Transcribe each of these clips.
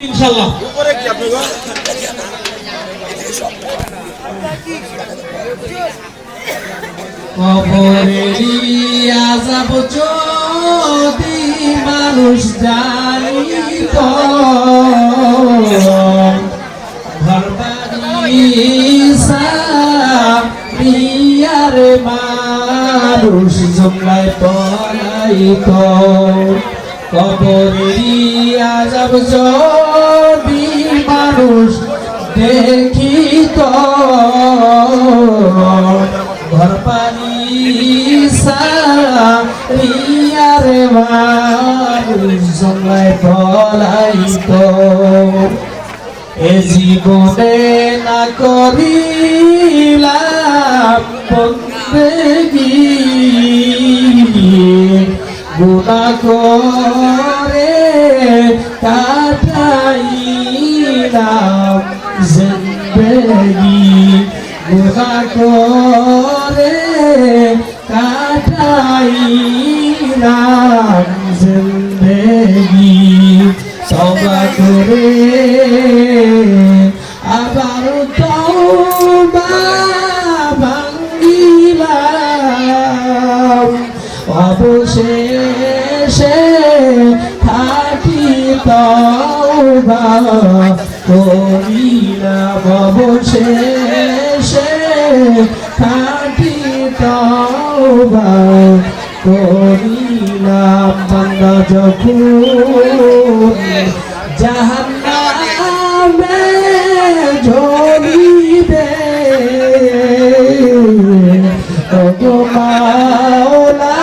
ইনশাল্লাহ কবরেরই আজাব যদি মানুষ জানিত মানুষ জমলায় পলাইত কবরেরই আজাব যদি মানুষ দেখিত ঘর পানি সারিয়ারে মানুষ জমলায় পলাইত। এ জীবনে না করিলাম বন্দেগি গুণা করে কাটাইলাম জিন্দেগি গুণা করে কাটাইলাম জিন্দেগি সবা করে থাকি তওবা করিলাম বান্দা যখন জাহান্নামে ঝরিবে ওগো মাওলা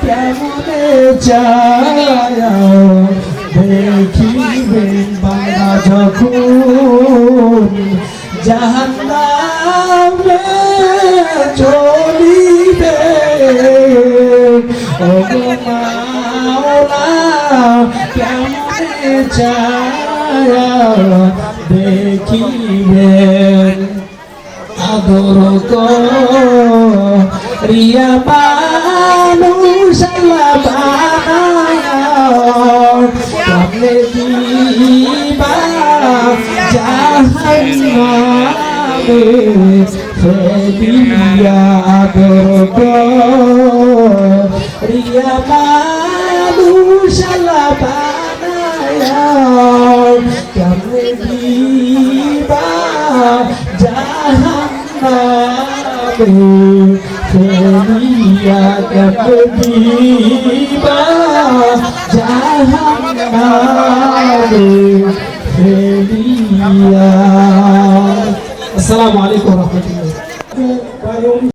কেমনে চায় দেখিবেন বান্দা যখন জাহান্নামে চলিবে। কেমনে চায় দেখিবেন আদর রিয়া মানুষ বানায় দিবা জাহান্নামে। আদর রিয়া মানুষ বানায়। কেমনে দিবা জাহান্নামে? ফেলিয়া কেমনে দিবা জাহান্নামে? আসসালামু আলাইকুম রহমতুল্লাহ। vai ouvir.